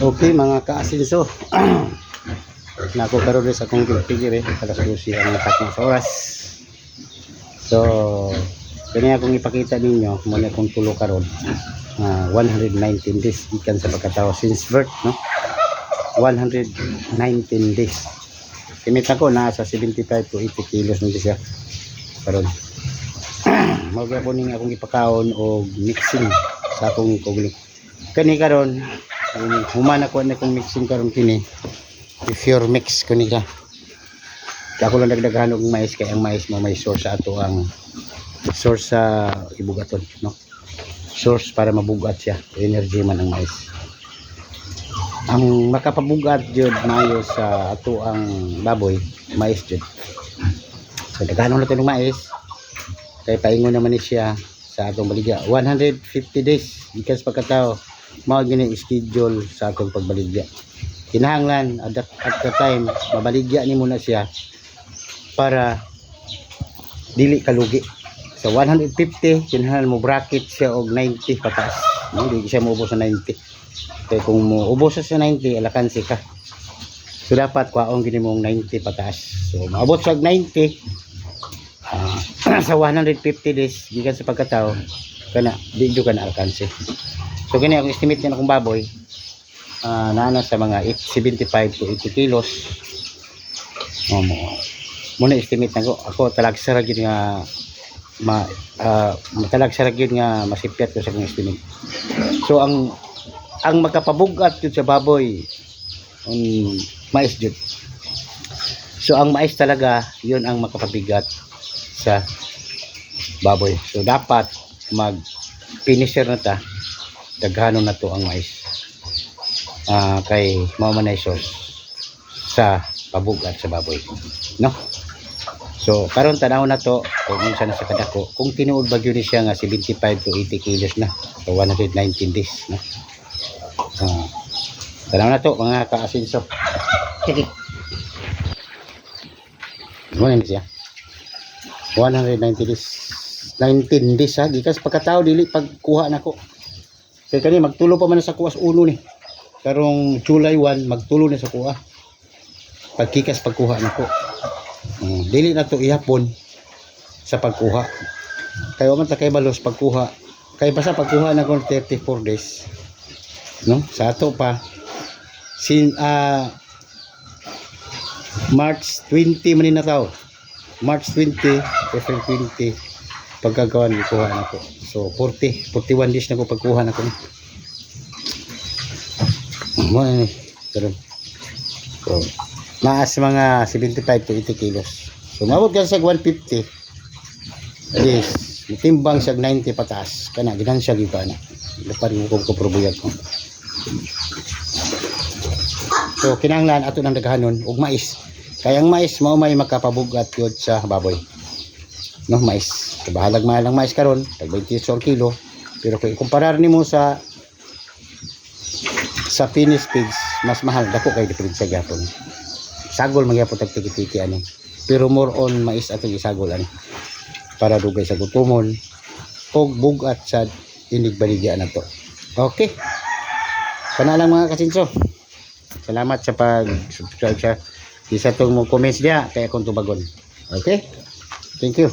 Okay mga kaasinso. Nako karon sa akong pigpigir eh. Alas 12 ang natak sa oras. So, kani akong ipakita ninyo muna akong tulo karon. Ah, 119 days ikan sa pagkatao since birth, no? 119 days. Kimita ko na sa 75 to 80 kilos nung siya. Karon. Gyapon ning akong ipakaon og mixing sa akong kugli. Kani karon um, human ako na kong mixing karon kini. I-pure mix ko nila. Kaya ako lang nagdaghan og mais kay ang mais mo may source sa ato ang source sa ibugaton, no? Source para mabugat siya. Energy man ang mais. Ang makapabugat jud mayo sa ato ang baboy, mais jud. So daghanon na to ng mais. Kay paingon naman ni siya sa atong baligya. 150 days ikas pagkatao mao gini schedule sa atong pagbaligya. Kinahanglan at, that- at the time mabaligya ni muna siya para dili kalugi. Sa 150 kinahanglan mo bracket siya og 90 pataas. No, di siya moubos sa 90. Kaya kung mo ubos sa 90 alakansi ka. So dapat kwaong gini mong 90 pataas. So maabot sa 90 ah, sa 150 days gikan sa pagkatao kana di jud ka na alkansi. So kani ang estimate niya akong baboy ah nana sa mga 8, 75 to 80 kilos. Mo. Muna estimate na ko ako talag sa gyud nga ma uh, matalag sa gyud nga masipyat ko sa akong estimate. So ang ang makapabugat jud sa baboy ang mais jud. So ang mais talaga yun ang makapabigat sa baboy. So dapat mag finisher na ta daghanon na to ang mais. Ah kay mao man ay sauce sa pabugat sa baboy. No? So karon tanaw na to kung unsa na sa kadako. Kung tinuod ba gyud ni siya nga 75 to 80 kilos na. So 119 days no. Ah. tanaw na to mga kaasinso. Sige. Na siya? 190 days 19 days ha? Gikas pagkatao dili pagkuha nako kay kani magtulo pa man sa kuwas uno ni. Karong July 1 magtulo na sa kuha. Pagkikas pagkuha nako um, dili na to ihapon sa pagkuha. Kay man ta kay balos pagkuha. Kay basta pagkuha na ko 34 days. No? Sa ato pa sin ah March 20 man na tao March 20, April 20, pagkagawan ni kuha na ko. So 40, 41 days na ko pagkuha na ko. Mo ni karon. So naas mga 75 to 80 kilos. So mabot ka sa 150. At least timbang siya 90 pataas. Kana gidan siya giba na. Lapar mo ko probuyag ko. So kinahanglan ato nang daghanon og mais. Kaya ang mais mao may makapabugat yun sa baboy. No, mais. So, bahalag mahal ang mais karon, tag 28 ang kilo. Pero kung ikumparar nimo sa sa finished pigs, mas mahal dako kay diferensya gyapon. Sagol man gyapon tag tiki ani. Pero more on mais atong isagol ani. Para dugay sa gutomon og bugat sa inig baligya na to. Okay. Kana lang mga kasinso. Salamat sa pag-subscribe sa isa tong mo comments dia kaya akong tubagon. Okay? Thank you.